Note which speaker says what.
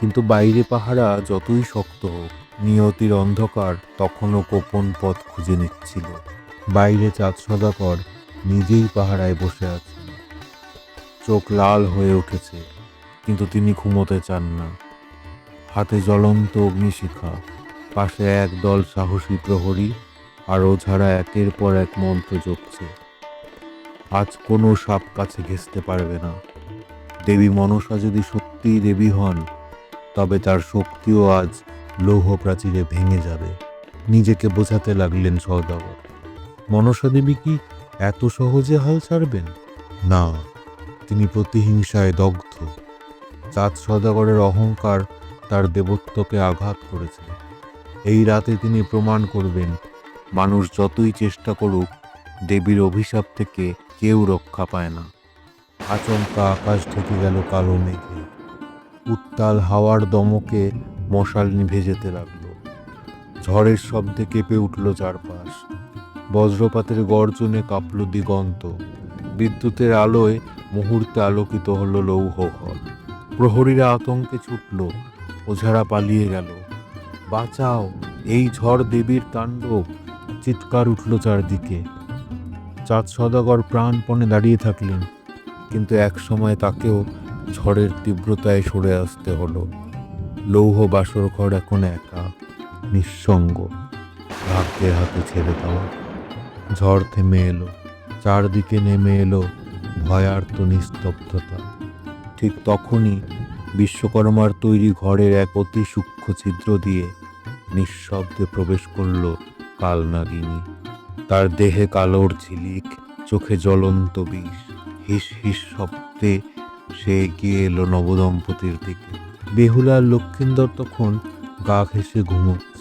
Speaker 1: কিন্তু বাইরে পাহারা যতই শক্ত হোক, নিয়তির অন্ধকার তখনও গোপন পথ খুঁজে নিচ্ছিল। বাইরে চাঁদ সদাকর নিজেই পাহারায় বসে আছেন। চোখ লাল হয়ে উঠেছে, কিন্তু তিনি ঘুমোতে চান না। হাতে জ্বলন্ত অগ্নিশিখা, পাশে এক দল সাহসী প্রহরী আর ওঝারা একের পর এক মন্ত্র জপছে। আজ কোনো সাপ কাছে ঘেঁচতে পারবে না। দেবী মনসা যদি সত্যিই দেবী হন তবে তার শক্তিও আজ লৌহ প্রাচীরে ভেঙে যাবে। নিজেকে বোঝাতে লাগলেন সওদাগর। মনসা দেবী কি এত সহজে হাল ছাড়বেন? না, তিনি প্রতিহিংসায় দগ্ধ। চাঁদ সদাগরের অহংকার তার দেবত্বকে আঘাত করেছে। এই রাতে তিনি প্রমাণ করবেন, মানুষ যতই চেষ্টা করুক, দেবীর অভিশাপ থেকে কেউ রক্ষা পায় না। আচমকা আকাশ ঢেকে গেল কালো মেঘে। উত্তাল হাওয়ার দমকে মশাল নিভে যেতে লাগল। ঝড়ের শব্দে কেঁপে উঠল চারপাশ। বজ্রপাতের গর্জনে কাঁপল দিগন্ত। বিদ্যুতের আলোয় মুহূর্তে আলোকিত হলো লৌহ ঘর প্রহরীরা আতঙ্কে ছুটল, ওঝারা পালিয়ে গেল। বাঁচাও, এই ঝড় দেবীর তাণ্ডব। চিৎকার উঠল চারদিকে। চাঁদ সদাগর প্রাণপণে দাঁড়িয়ে থাকলেন, কিন্তু এক সময় তাকেও ঝড়ের তীব্রতায় সরে আসতে হলো। লৌহ বাসর ঘর এখন একা, নিঃসঙ্গ। ভাগ্যের হাতে ছেড়ে দেওয়া। ঝড় থেমে এলো, চারদিকে নেমে এলো ভয়ার্ত নিস্তব্ধতা। ঠিক তখনই বিশ্বকর্মার তৈরি ঘরের এক অতি সূক্ষ্ম ছিদ্র দিয়ে নিঃশব্দে প্রবেশ করল কালনাগিনী। তার দেহে কালোর ঝিলিক, চোখে জ্বলন্ত বিষ, হিস হিস শব্দে সে এগিয়ে এলো নবদম্পতির দিকে। বেহুলা লক্ষিন্দর তখন গা ঘেসে ঘুমোচ্ছে